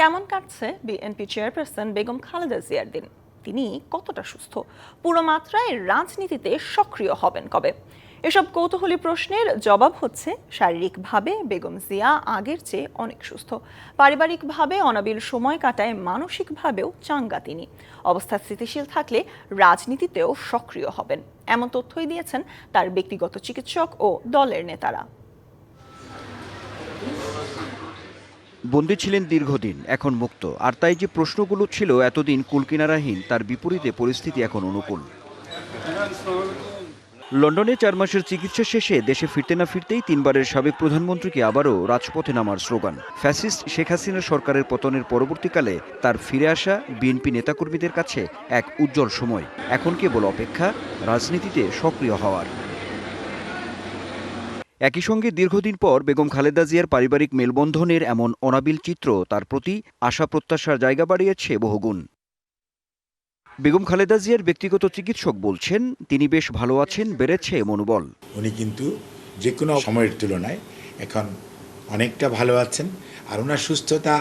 কেমন কাটছে BNP chairperson Begum Khaleda জিয়ার দিন? তিনি কতটা সুস্থ? পুরো মাত্রায় রাজনীতিতে সক্রিয় হবেন কবে? এসব কৌতূহলী প্রশ্নের জবাব হচ্ছে, শারীরিকভাবে বেগম জিয়া আগের চেয়ে অনেক সুস্থ। পারিবারিকভাবে অনাবিল সময় কাটায়, মানসিকভাবেও চাঙ্গা তিনি। অবস্থা স্থিতিশীল থাকলে রাজনীতিতেও সক্রিয় হবেন। এমন তথ্যই দিয়েছেন তার ব্যক্তিগত চিকিৎসক ও দলের নেতারা। বন্দী ছিলেন দীর্ঘদিন, এখন মুক্ত। আর তাই যে প্রশ্নগুলো ছিল এতদিন কুলকিনারাহীন, তার বিপরীতে পরিস্থিতি এখন অনুকূল। লন্ডনে চার মাসের চিকিৎসা শেষে দেশে ফিরতে না ফিরতেই তিনবারের সাবেক প্রধানমন্ত্রীকে আবারও রাজপথে নামার স্লোগান। ফ্যাসিস্ট শেখ হাসিনা সরকারের পতনের পরবর্তীকালে তার ফিরে আসা বিএনপি নেতাকর্মীদের কাছে এক উজ্জ্বল সময়। এখন কেবল অপেক্ষা, রাজনীতিতে সক্রিয় হওয়ার। একই সঙ্গে দীর্ঘদিন পর বেগম খালেদা জিয়ার পারিবারিক মেলবন্ধনের এমন অনাবিল চিত্র তার প্রতি আশা প্রত্যাশার জায়গা বাড়িয়েছে বহুগুণ। বেগম খালেদা জিয়ার ব্যক্তিগত চিকিৎসক বলছেন, তিনি বেশ ভালো আছেন, বেড়েছে মনোবল। উনি কিন্তু যে কোনো সময়ের তুলনায় এখন অনেকটা ভালো আছেন আর ওনার সুস্থতা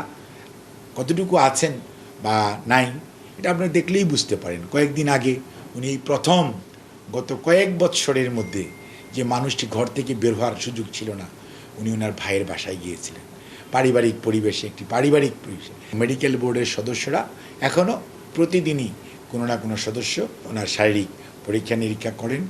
কতটুকু আছেন বা নাই, এটা আপনি দেখলেই বুঝতে পারেন। কয়েকদিন আগে উনি প্রথম গত কয়েক বৎসরের মধ্যে যে মানুষটি ঘর থেকে বের হওয়ার সুযোগ ছিল না উনি ওনার ভাইয়ের বাসায় গিয়েছিলেন। পারিবারিক পরিবেশে একটি পারিবারিক পরিবেশে। মেডিকেল বোর্ডের সদস্যরা এখনও প্রতিদিনই কোনো না কোনো সদস্য ওনার শারীরিক পরীক্ষা নিরীক্ষা করেন.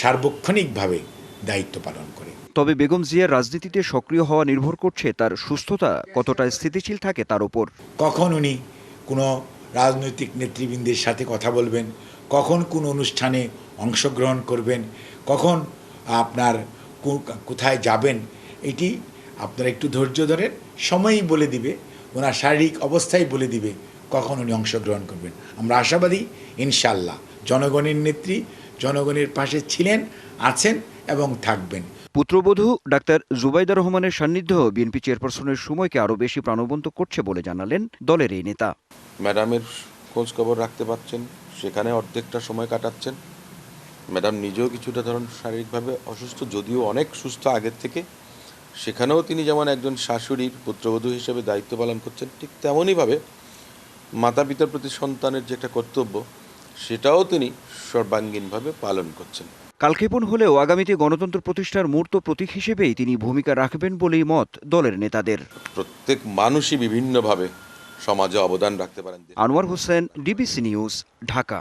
সার্বক্ষণিকভাবে দায়িত্ব পালন করে। তবে বেগম জিয়ার রাজনীতিতে সক্রিয় হওয়া নির্ভর করছে তার সুস্থতা কতটা স্থিতিশীল থাকে তার উপর। কখন উনি কোনো রাজনৈতিক নেতৃবৃন্দের সাথে কথা বলবেন, কখন কোন অনুষ্ঠানে অংশগ্রহণ করবেন, কখন আপনার কোথায় যাবেন, এটি আপনারা একটু ধৈর্য ধরেন সময়ই বলে দিবে, ওনার শারীরিক অবস্থাই বলে দিবে, কখন উনি অংশগ্রহণ করবেন। আমরা আশাবাদী ইনশাল্লাহ জনগণের নেত্রী, জনগণের পাশে ছিলেন, আছেন এবং থাকবেন। পুত্রবধূ ডাক্তার জুবাইদা রহমানের সান্নিধ্য বিএনপি চেয়ারপারসনের সময়কে আরও বেশি প্রাণবন্ত করছে বলে জানালেন দলের এই নেতা। ম্যাডামের খোঁজ খবর রাখতে পারছেন সেখানে অর্ধেকটা সময় কাটাচ্ছেন। ম্যাডাম নিজেও কিছুটা ধরুন শারীরিকভাবে অসুস্থ যদিও অনেক সুস্থ আগের থেকে। সেখানেও তিনি যেমন একজন শাশুড়ির পুত্রবধূ হিসেবে দায়িত্ব পালন করছেন ঠিক তেমনইভাবে মাতা পিতার প্রতি সন্তানের যে একটা কর্তব্য সেটাও তিনি সর্বাঙ্গীনভাবে পালন করছেন। কালক্ষেপণ হলেও আগামীতে গণতন্ত্র প্রতিষ্ঠার মূর্ত প্রতীক হিসেবেই তিনি ভূমিকা রাখবেন বলেই মত দলের নেতাদের। প্রত্যেক মানুষই বিভিন্নভাবে সমাজে অবদান রাখতে পারেন আনোয়ার হোসেন ডিবিসি নিউজ ঢাকা।